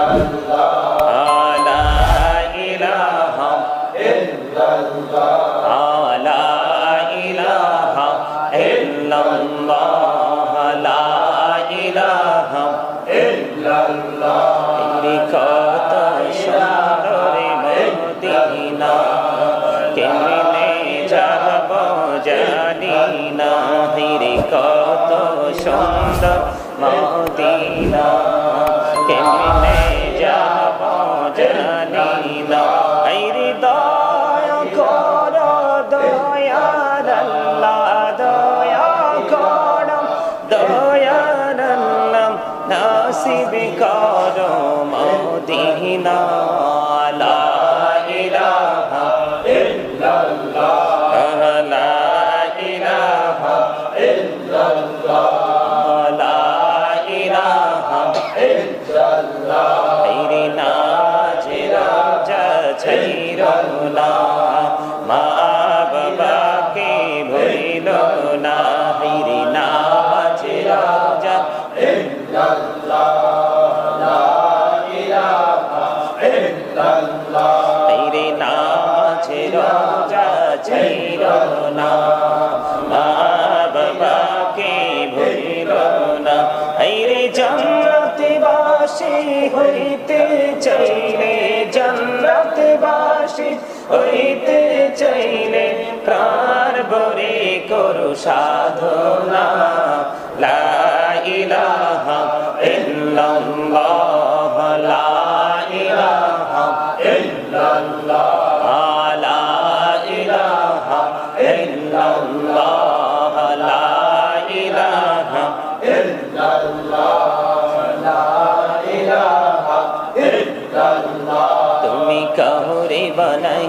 ইল্লাল্লাহ জানি না হিরে কত সুন্দর মদিনা। কেমনে যাব জানি না হিরে দয়া কর, দয়ার আল্লাহ, দয়া কর, দয়ার নাসিব কর মদিনা। হইতে চাইলে জন্নতে বাসি হইতে চাইলে প্রাণ বরে করু সাধনা লা ইলাহা ইল্লাল্লাহ।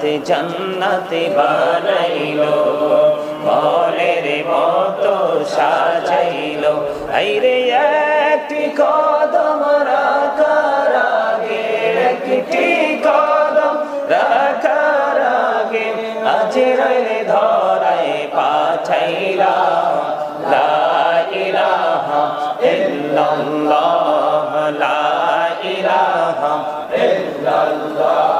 শাহাদত জান্নাত বানাইলো বলের মতো সাজাইলো। আইরে একটি কদম রাখার আগে, একটি কদম রাখার আগে, আজ রইলে ধরায় পাঠাইলা লা ইলাহা ইল্লাল্লাহ, লা তুমি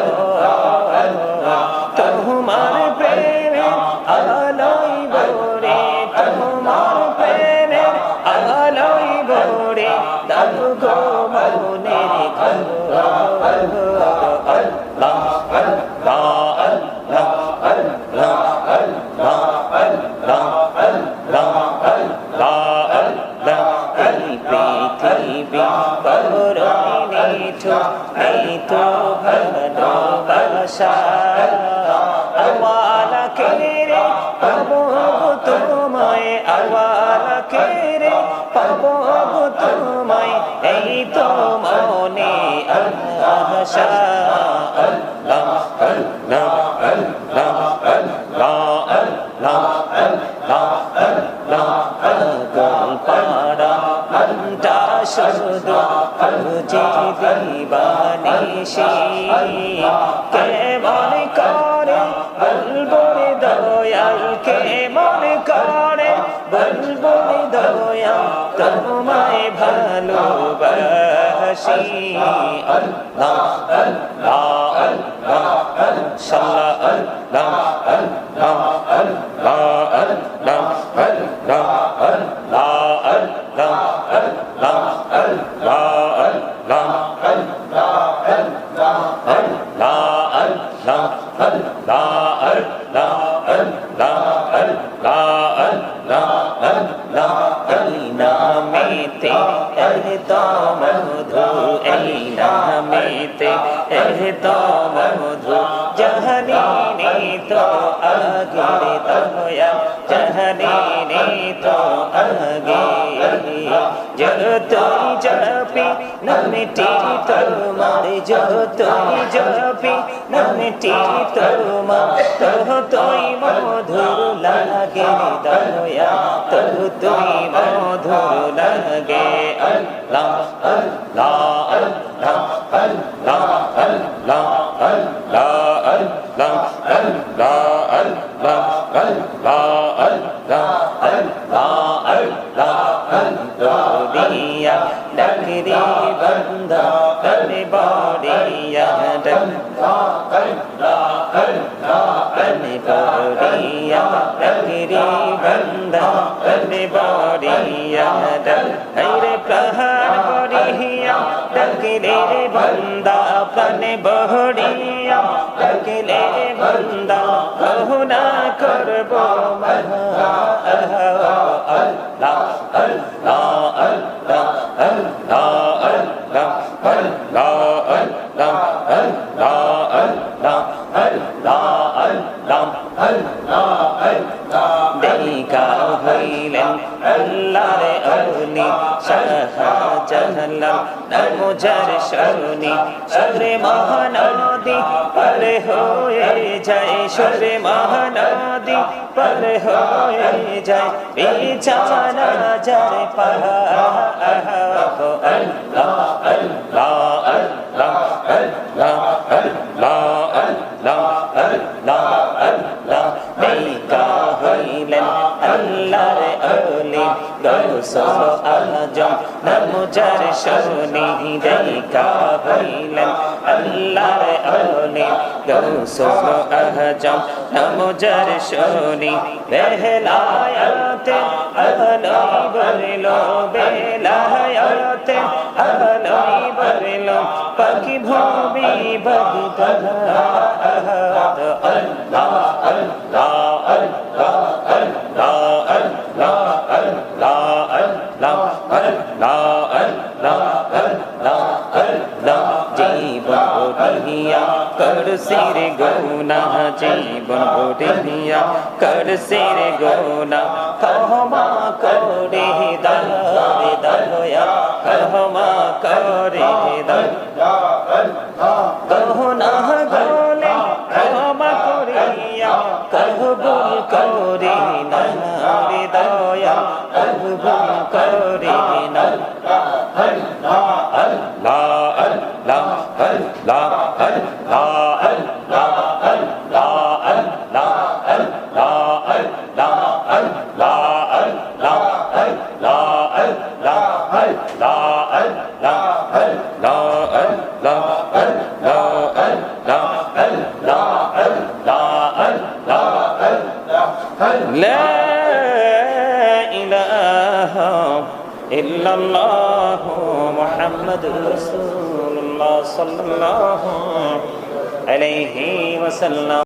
তোমার পাবো তোমায় এই তো মনে আল্লাহ শুধু খুঁজে দিবানিশি কেমন করে বলব বলব রে দয়াল তোমায় ভালোবাসি আল্লাহ আল্লাহ আল্লাহ সাল্লাহ আল্লাহ আল্লাহ আল্লাহ আল্লাহ আল্লাহ আল্লাহ আল্লাহ আল্লাহ আল্লাহ আল্লাহ নামেতে নামেতে তো মধু জহনি তো আগে দয়া জহনি তো আগে যতই জপি, নামটি তোমার, যতই জপি, নামটি তোমার, ততই মধুর লাগে দয়া ততই মধুর লাগে আল্লাহ আল্লাহ আল্লাহ আল্লাহ আল্লাহ আল্লাহ আল্লাহ আল্লাহ আল্লাহ আল্লাহ আল্লাহ আল্লাহ আল্লাহ বড়িয়া ডাকরি বন্দা করে বড়িয়া ডাকরি ডাকরি বন্দা করে বড়িয়া अकेले बंदा अपने बहड़िया अकेले बंदा कहना करबो দেখা হইলেন আল্লাহর অলি শাহজালাল নমজার শরণি সরে মহানদী পারে হয়ে যায় সরে মহানদী পারে হয়ে যায় বিছানা যার পাহা আল্লাহ سوء جم نمجر شوني ديكا هيلا الله أولي دو سوء جم نمجر شوني بهلا يوتي أولي برلو بهلا يوتي أولي برلو পাখি ভবি বগি তলা আল্লাহ আল্লাহ सिर गौना जीवन गोरिया कर सिर गौना कहमा करे दल दया। कहमा करे दल إلا الله محمد رسول الله صلى الله عليه وسلم.